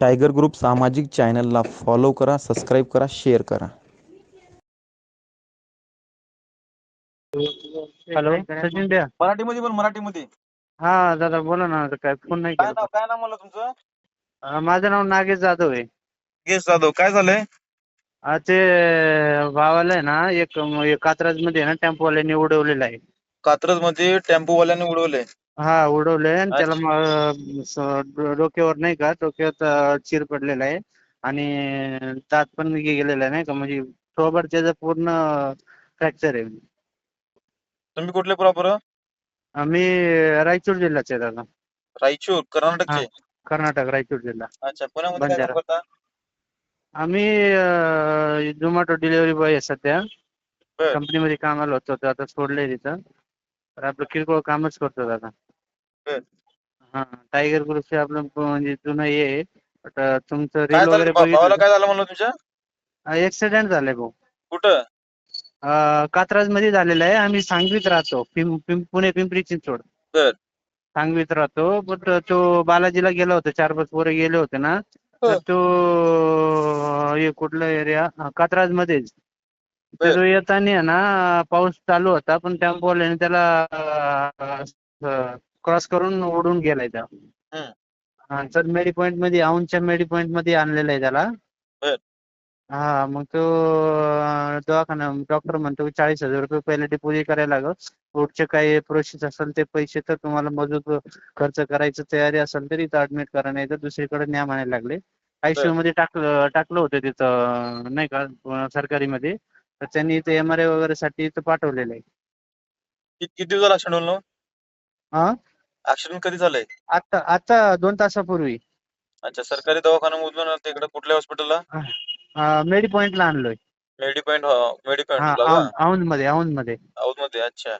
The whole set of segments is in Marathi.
टायगर ग्रुप सामाजिक चॅनलला फॉलो करा सबस्क्राईब करा शेअर करा. हॅलो सचिन द्या मराठीमध्ये बोल मराठीमध्ये. हा दादा बोला ना आता काय फोन नाही काय केला. नाव काय नाव म्हणलं तुमचं? अं, माझं नाव नागेश जाधव आहे. गेस जाधव काय झालंय? अं, ते भावाला आहे ना एक एक कात्रजमध्ये ना टेम्पोवाल्याने उडवलेलं आहे. कात्रजमध्ये टेम्पोवाल्याने उडवले हा उडवलंय आणि त्याला अच्छा. स- डोक्यावर नाही का डोक्यात अं, चिर पडलेला आहे. आणि दात पण गे- गेलेला आहे नाही का म्हणजे थोबड त्याचं पूर्ण फ्रॅक्चर आहे. तुम्ही कुठले प्रॉपर? आम्ही रायचूर जिल्ह्याचे आहे दादा. रायचूर कर्नाटकचे? कर्नाटक रायचूर जिल्हा. अच्छा पुण्यामध्ये काय बंजारा. काम करता आम्ही झोमॅटो डिलिव्हरी बॉय आहे सध्या. बर. कंपनीमध्ये कामाला होतो तर आता सोडलंय तिथं. तर आपलं किरकोळ कामच करतो आता बर. हा टायगर ग्रुपचे आपलं प- म्हणजे जुनं हे आहे. आता तुमचं काय रील झालं वगैरे भा- भावाला बघितलं काय झालं म्हणलं तुमच्या? ऍक्सिडेंट झालाय भाऊ. कुठं? कात्रजमध्ये झालेला आहे. आम्ही सांगवीत राहतो. पिं- पिं- पुणे पिंपरी चिंचवड. बर. सांगवीत राहतो. बट तो बालाजीला गेला होता. चार पाच पोरं गेले होते ना. तर हं. तो हे कुठला एरिया कात्रज मध्येच बर. तर येताना आहे ना पाऊस चालू होता. पण टेम्पोवाल्याने त्याला क्रॉस करून ओढून गेलाय त्या हं. हा, तर मेडी पॉईंटमध्ये औंधच्या मेडी पॉईंटमध्ये आणलेलं आहे त्याला. बर. हा मग तो अं, दवाखाना डॉक्टर म्हणतो की चाळीस हजार रुपये पहिले डिपॉझिट करायला लागल. पुढचे काही प्रोसेस असेल ते पैसे तर तुम्हाला मजूर खर्च करायची तयारी असेल तर इथं ऍडमिट करा नाही तर दुसरीकडे न्या म्हणायला लागले. आयसीयू मध्ये टाकलं टाकलं होतं तिथं नाही का अं, सरकारीमध्ये. तर त्यांनी इथे एम आर आय वगैरे साठी इथं पाठवलेलं आहे. किती हा? ऍक्सिडेंट कधी झालंय? आता आता दोन तासापूर्वी. अच्छा सरकारी दवाखान्यामधून तिकडे कुठल्या हॉस्पिटलला मेडी पॉईंटला आणलोय. मेडी मेडी हा पॉईंटला का औंधमध्ये औंधमध्ये औधमध्ये अच्छा.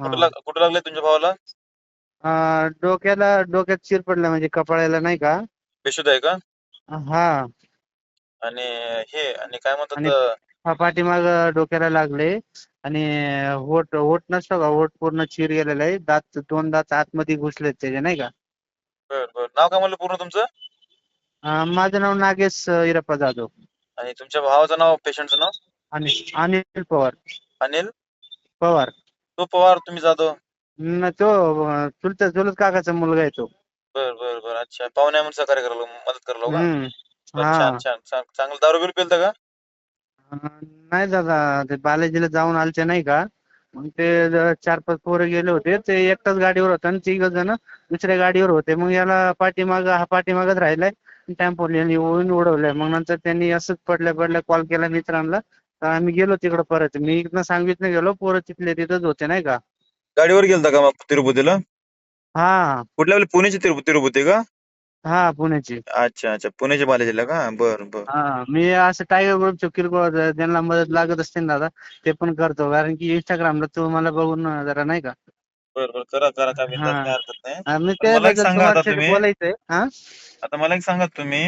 कुठं कुठं लागले तुमच्या भावाला? डोक्याला डोक्यात चिर पडला म्हणजे कपाळाला नाही का? बेशुद्ध आहे का? हा. आणि हे आणि काय म्हणतात हा पाठीमाग डोक्याला लागले आणि होट होट नसतो का? होट पूर्ण चिर गेलेला आहे. दात दोन दात आतमध्ये घुसलेत त्याचे नाही का? बर बर. नाव काय म्हणलं पूर्ण तुमचं? अं, माझं नाव नागेश अं, इरप्पा जाधव. आणि तुमच्या भावाचं नाव पेशंटचं नाव? आणि अनिल पवार. अनिल? पवार. तो पवार तुम्ही जाधव? न तो अं, चुलत चुलत काकाचा मुलगा आहे तो. बर बर बर. अच्छा. पाहुण्या म्हणून सहकार्य करायला मदत करायला का? हम्म. बरं, हा छान छान छान. चांगलं दारू बिरू पिलता का? नाही दादा ते बालाजीला जाऊन आलते नाही का? मग ते ज- चार पाच पोरं गेले होते. ते एकटाच गाडीवर होता आणि तिघ जण दुसऱ्या गाडीवर होते. मग याला पाठीमाग हा पाठीमागच राहिलाय. टेम्पो ओळून उडवलंय. मग नंतर त्यांनी असंच पडल्या पडल्या कॉल केला मित्रांना. तर आम्ही गेलो तिकडं परत. मी इथनं सांगितलं गेलो पोरं तिथले तिथंच होते नाही का? गाडीवर गेलता का मग तिरुपतीला? हा. कुठल्या वेळी? पुण्याची तिरुपती तिरुपती का? हा पुण्याची. अच्छा अच्छा. पुण्याच्या बालाजीला का? बर बर. हा मी असं टायगर ग्रुपचे किरकोळ ज्यांना मदत लागत असते ना दादा ते पण करतो. कारण की इंस्टाग्रामला तुम्हाला बघून जरा नाही का? बर बर. करा करा. काय हा. हरकत नाही. हा, मला एक सांगा आता तुम्ही. बोलायचंय हा? आता मला एक सांगा तुम्ही.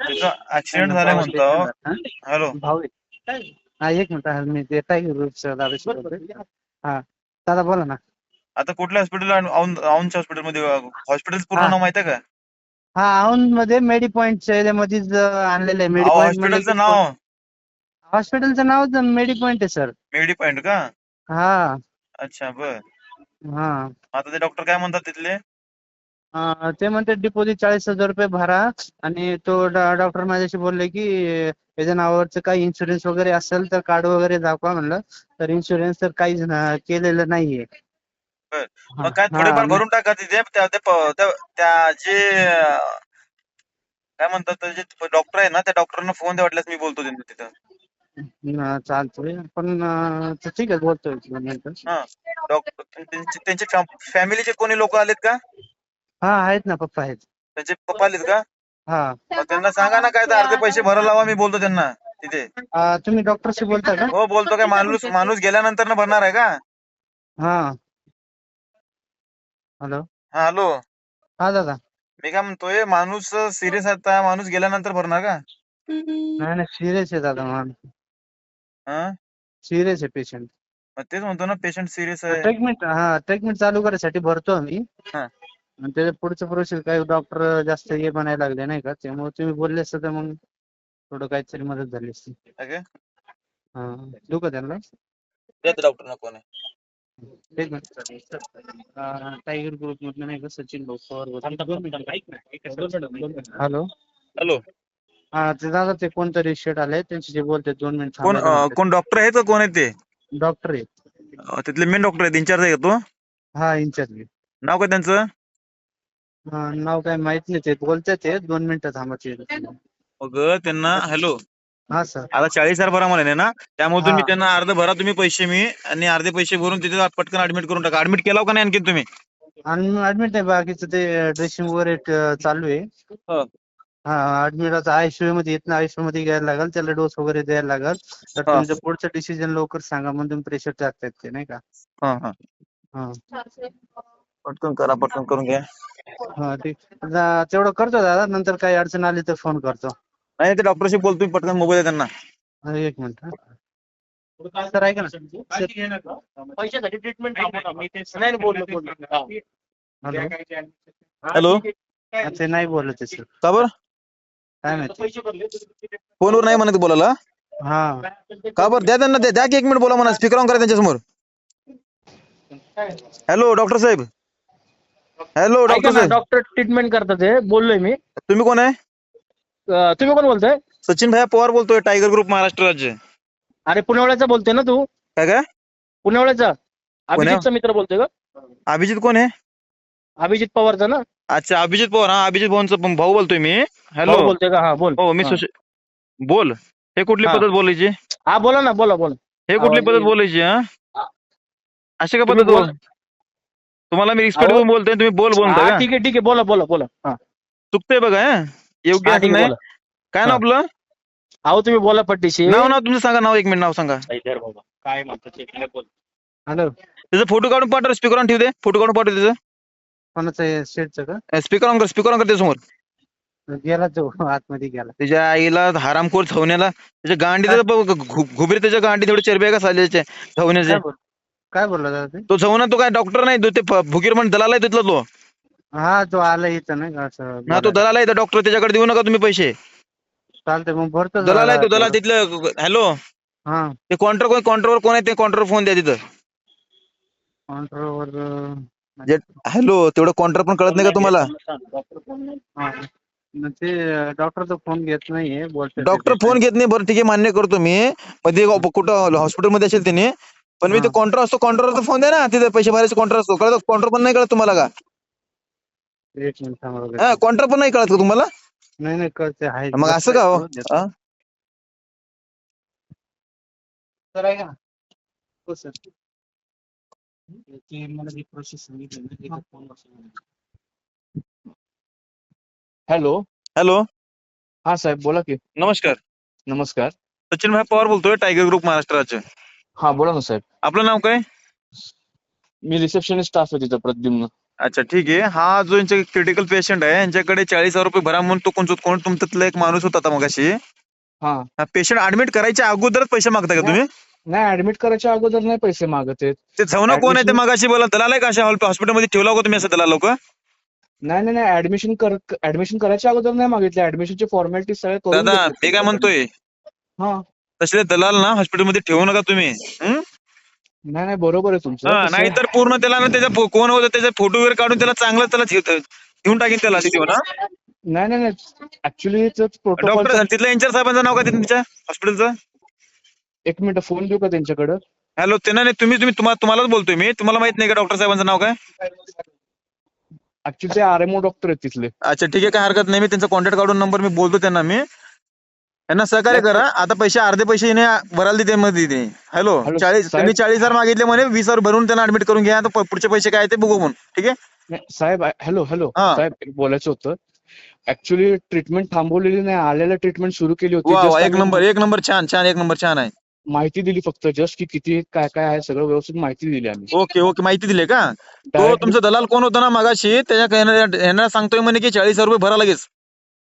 तुझा ऍक्सिडेंट झालाय म्हणतो. हा? हॅलो भाऊ आहे. हा एक मिनिट. हा, मी ते टायगर ग्रुपचं. हा. दादा बोला ना. आता कुठल्या हॉस्पिटल औंधच्या हॉस्पिटलमध्ये हॉस्पिटल पूर्ण हा. नाव माहिती आहे का? हा औंधमध्ये मेडी पॉईंटच्या याच्यामध्येच अं, आणलेलं आहे. मेडी अहो, हॉस्पिटलचं नाव? हॉस्पिटलचं नाव मेडी पॉईंट आहे सर मेडी पॉइंट का? हा. अच्छा बर. हा. आता ते डॉक्टर काय म्हणतात तिथले? अं, ते म्हणते डिपॉझिट चाळीस हजार रुपये भरा आणि तो डॉक्टर माझ्याशी बोलले की याच्या नावावरचं काही इन्शुरन्स वगैरे असेल तर कार्ड वगैरे दाखवा म्हणलं. तर इन्शुरन्स तर काहीच न- केलेलं नाहीये. हा, मग काय हा, थोडेफार मग- भरून टाका तिथे त्या प- त्या- त्या जे काय म्हणतात ते जे डॉक्टर आहे ना त्या डॉक्टरांना फोन द्या वाटल्यास मी बोलतो त्यांना तिथं. चालतंय. पण अं, तर ठीक आहे बोलतोय तुला नंतर. हा. डॉक्टर त्यांचे त्यांचे फॅमिलीचे कोणी लोक आलेत का? हा आहेत ना पप्पा आहेत. त्यांचे पप्पा आलेत का? हा. मग त्यांना सांगा ना काय तर अर्धे पैसे भरायला लावा मी बोलतो त्यांना तिथे. अं, तुम्ही डॉक्टरशी बोलता का? हो बोलतो काय माणूस माणूस गेल्यानंतर ना भरणार आहे का? हा. हॅलो. हा हॅलो. हा दादा. मी काय म्हणतोय माणूस सिरियस आता माणूस गेल्यानंतर भरणार का? नाही नाही सिरियस आहे दादा मान हा? सिरियस आहे पेशंट मग तेच म्हणतो ना पेशंट सिरियस आहे. ट्रीटमेंट हा ट्रीटमेंट चालू करायसाठी भरतो आम्ही. हा. आणि त्याच्या पुढचं प्रोसेस काही डॉक्टर जास्त हे म्हणायला लागले नाही का? त्यामुळे तुम्ही बोलले असतं तर मग थोडं काहीतरी मदत झाली असती. ओके हा देऊ का त्यांना डॉक्टर कोण. आहे मिनिट अं, टायगर ग्रुप मधलं नाही का सचिन भाऊ पवार हॅलो. हॅलो. हा ते दादा ते कोणतरी शेट आले त्यांची जे बोलते दोन मिनिट कोण अं, कोण डॉक्टर आहेत का? कोण आहेत ते? डॉक्टर आहे. अं, तिथले मेन डॉक्टर आहेत इन्चार्ज आहे का तो? हा इन्चार्ज नाव काय त्यांचं? हा नाव काय माहीत नाही ते बोलते ते. दोन मिनिटं थांबायचे मग त्यांना हॅलो. हा सर. आता चाळीस हजार भरा म्हणे ना त्यामधून मी हा. त्यांना अर्ध भरा तुम्ही पैसे मी आणि अर्धे पैसे भरून तिथे पटकन ऍडमिट करून टाका. ऍडमिट केला का नाही आणखी तुम्ही? आणि ऍडमिट नाही बाकीचं ते ड्रेसिंग वगैरे चालू आहे. हो. हा ऍडमिट आता आयसीयू मध्ये येत ना आयसीयू मध्ये घ्यायला लागेल त्याला डोस वगैरे द्यायला लागेल. तर हा. तुमचं पुढचं डिसिजन लवकर सांगा म्हणून प्रेशर टाकतायत ते नाही का? हा हा. हा. पटकन करा पटकन करून घ्या. हा ठीक. तेवढं करतो दादा नंतर काही अडचण आली तर फोन करतो. नाही ते डॉक्टरशी बोलतो मी पटकन मोबाईल त्यांना. हा, एक मिनिट हा. सर ऐका ना. पैशासाठी ट्रीटमेंट नाही बोललो बोललो. हॅलो. हॅलो. हा, ते नाही बोलत आहे सर. का बरं? काय माहिती? पैसे भरले फोनवर नाही म्हणत बोलायला? हा. का बरं? द्या त्यांना द्या द्या की एक मिनिट बोला म्हणा. स्पीकर ऑन करा त्यांच्यासमोर. हॅलो डॉक्टर साहेब. हॅलो डॉक्टर साहेब. डॉक्टर ट्रीटमेंट करतात ते बोललोय मी. तुम्ही कोण आहे? अं, तुम्ही कोण बोलताय? सचिन भाई पवार बोलतोय टायगर ग्रुप महाराष्ट्र राज्य. अरे पुण्यावळ्याचा बोलतोय ना तू? काय काय? पुण्यावळ्याचा. अभिजितचा मित्र बोलतोय का? अभिजित कोण आहे? अभिजित पवारचा ना? अच्छा अभिजित पवार हा अभिजित भाऊंचा भाऊ बोलतोय मी. हॅलो बोलतोय का? हा बोल. हो मी हा. सुश बोल. हे कुठली हा. पद्धत बोलायची? हा बोला ना बोला बोला. हे कुठली आवाज पद्धत येईल. बोलायची हा? हा. अशी का तुम्ही पद्धत बोल. बोल. तुम्हाला मी रिस्पेक्ट अहो. बोलतोय तुम्ही बोल बोलता हा का? ठीक आहे ठीक आहे बोला बोला बोला. हा. चुकतंय बघा हा. योग्य हा, ठीक आहे नाही बोला. काय नाव हा. आपलं? अहो तुम्ही बोला पट्टीशी. नाव नाव तुमचं सांगा नाव एक मिनिट नाव सांगा. इधर बाबा. काय म्हणतात ते काय बोल. हॅलो. त्याचा फोटो काढून पाठव स्पीकर ऑन ठेव दे. फोटो काढून पाठव त्याचं. कोणाचं शेटचं का? स्पीकर ऑन कर स्पीकर ऑन कर त्यासमोर गेला तो आतमध्ये गेला. त्याच्या आईला हरामखोर धावण्याला त्याच्या गांडी घुबरी त्याच्या गांडी थोडी चरबी आहे का धावण्याचे काय बोल काय बोलला दादा ते? तो झवना तो काय डॉक्टर नाही तो ते फ- फुगीर म्हणून दलाल आहे तिथला तो. हा तो आला इथं नाही का असं ना तो. दलाल आहे डॉक्टर त्याच्याकडे देऊ नका तुम्ही पैसे. चालतंय मग भरतो दलाल आहे तो दलाल. तिथलं हॅलो? हा. ते कॉन्ट्र कोण कॉन्ट्रवर कोण आहे ते कॉन्ट्रवर फोन द्या तिथं. काउंटरवर हॅलो तेवढं कॉन्ट्र पण कळत नाही का तुम्हाला? हा. ते डॉक्टरचा फोन घेत नाहीये बोलतोय डॉक्टर ते फोन घेत नाही बरं ठीक आहे मान्य करतो मी. मध्ये कुठं हॉस्पिटलमध्ये असेल त्याने पण मी ते हा. कॉन्ट्र असतो कॉन्ट्रवरचा फोन द्या ना तिथे पैसे भरायचे कॉन्ट्र असतो. कळत? कॉन्ट्र पण नाही कळत तुम्हाला का? एक मिनिट थांबा बघा. हा कॉन्ट्र पण नाही कळत का तुम्हाला? नाही नाही कळते आहे. मग असं का हो. हा? सर ऐका ना? हो सर. ते मला जी प्रोसेस सांगितली ना त्याचा फोन हॅलो. हॅलो. हा साहेब बोला की. नमस्कार. नमस्कार. सचिन भाई पवार बोलतोय टायगर ग्रुप महाराष्ट्राचे. हा बोला ना साहेब. आपलं नाव काय? मी रिसेप्शनिस्ट स्टाफ आहे तिथं प्रद्युम्न. अच्छा ठीक आहे. हा जो यांचा क्रिटिकल पेशंट आहे यांच्याकडे चाळीस हजार रुपये भरा म्हणून तो कोण कोण तुमच्यातला एक माणूस होता आता मगाशी. हा. पेशंट ऍडमिट करायच्या अगोदरच पैसे मागता का तुम्ही? नाही ऍडमिट करायच्या अगोदर नाही पैसे मागत आहेत. ते झवना कोण आहे ते मगाशी बोला दलाल आहे का अशा हॉस्पिटलमध्ये ठेवला होता तुम्ही असं दलाल लोक? नाही नाही नाही ऍडमिशन कर ऍडमिशन करायच्या अगोदर नाही मागितले. ऍडमिशनचे फॉर्मॅलिटी सगळे दादा. मी काय म्हणतोय? हा. तसले दलाल ना हॉस्पिटलमध्ये ठेवू नका तुम्ही. हं? नाही नाही बरोबर आहे तुमचं. हा, कसं- नाहीतर पूर्ण त्याला ना त्याच्या फो- कोण होतं त्याचे फोटो वगैरे काढून त्याला चांगलं त्याला ठेवून टाकीन त्याला तिथे ना नाही नाही नाही. ऍक्च्युली प्रोटोकॉल डॉक्टर तिथल्या इंचार्ज साहेबांचं नाव काय तुमच्या हॉस्पिटलचं एक मिनिट फोन देऊ का त्यांच्याकडं? हॅलो त्यांना नाही तुम्ही तुम्ही तुम्हाला तुम्हालाच बोलतोय मी. तुम्हाला माहीत नाही का डॉक्टर साहेबांचं नाव काय? ऍक्च्युली ते आर एम ओ डॉक्टर आहेत तिथले. अच्छा ठीक आहे काय हरकत नाही. मी त्यांचा कॉन्टॅक्ट काढून नंबर मी बोलतो त्यांना मी. यांना सहकार्य करा. आता पैसे अर्धे पैसे भरायला देते मध्ये ते हॅलो चाळीस. त्यांनी चाळीस हजार मागितले म्हणे वीस हजार भरून त्यांना ऍडमिट करून घ्या. आता पुढचे पैसे काय ते बघू म्हणून. ठीक आहे? साहेब हॅलो हॅलो हा. साहेब बोलायचं होतं. ऍक्च्युली ट्रीटमेंट थांबवलेली नाही. आलेलं ट्रीटमेंट सुरू केली होती. एक नंबर एक नंबर छान छान एक नंबर छान आहे. माहिती दिली फक्त जस्ट की किती काय काय आहे सगळं व्यवस्थित माहिती दिली आम्ही. ओके ओके माहिती दिली का? तो तुमचा दलाल कोण होता ना मगाशी? त्याच्या सांगतोय म्हणे की चाळीस हजार रुपये भरा लगेच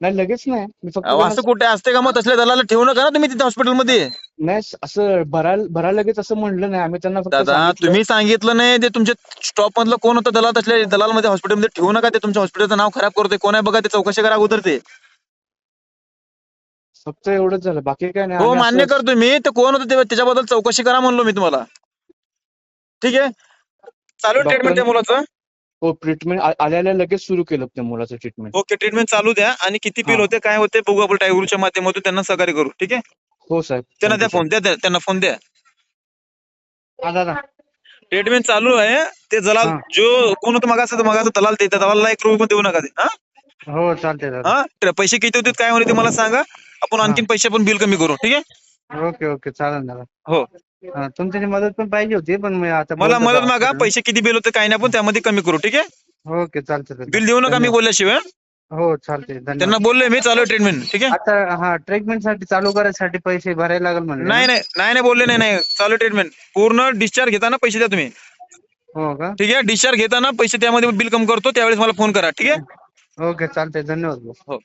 नाही लगेच नाही. मी फक्त अहो, त्यांना- असं कुठे असते का मग? तसल्या दलाला ठेवू नका ना तुम्ही तिथे हॉस्पिटलमध्ये नाही असं भरायला भरायला लगेच असं म्हणलं नाही. आम्ही त्यांना फक्त दादा सांगितलं. तुम्ही सांगितलं नाही ते तुमच्या स्टॉप मधलं कोण होतं? दलाल त्याच्या दलालमध्ये हॉस्पिटलमध्ये ठेवू नका ते. तुमच्या हॉस्पिटलचं नाव खराब करतोय. कोण आहे? बघा ते चौकशी करा अगोदर ते. फक्त एवढंच झालं. बाकी काय नाही. हो आम्ही मान्य असं- करतोय मी. ते कोण होतं ते त्याच्याबद्दल चौकशी करा म्हणलो मी तुम्हाला. ठीक आहे? चालू ट्रीटमेंट त्या मुलाचं. हो ट्रीटमेंट आल्या आल्या लगेच सुरू केलं त्या मुलाचं ट्रीटमेंट ओके ट्रीटमेंट चालू द्या. आणि किती बिल हा. होते काय होते बघू आपण टायगुरूच्या माध्यमातून त्यांना सहकार्य करू. ठीक आहे? हो साहेब. त्यांना द्या फोन द्या द्या, त्यांना फोन द्या. हा दादा. ट्रीटमेंट चालू आहे. ते दलाल हा. जो कोण होतं मगाचं मगाचं दलाल ते. त्या दलालला एक रुपये पण देऊ नका ते. हा? हो चालते दादा. हा? तर पैसे किती होते काय होते ते मला सांगा. आपण आणखीन पैसे पण बिल कमी करू. ठीक आहे? Okay okay. चालेल दादा. हो. हा, तुमची मदत पण पाहिजे होती पण मी आता मला बोलतो मदत मागा पैसे किती बिल होते काय नाही आपण त्यामध्ये कमी करू ठीक आहे. ओके चालते दादा. बिल देऊ नका मी धन्यवाद. बोलल्याशिवाय हो? चालते त्यांना धन्यवाद. बोललोय मी चालू ट्रीटमेंट ठीक आहे? आता हा ट्रीटमेंटसाठी चालू करायसाठी पैसे भरायला लागेल म्हणले नाही नाही नाही नाही बोलले नाही नाही चालू ट्रीटमेंट पूर्ण डिस्चार्ज घेताना पैसे द्या तुम्ही. हो का? ठीक आहे? डिस्चार्ज घेताना पैसे त्यामध्ये बिल कमी करतो त्यावेळेस मला फोन करा ठीक आहे? ओके चालते धन्यवाद. भाऊ. हो.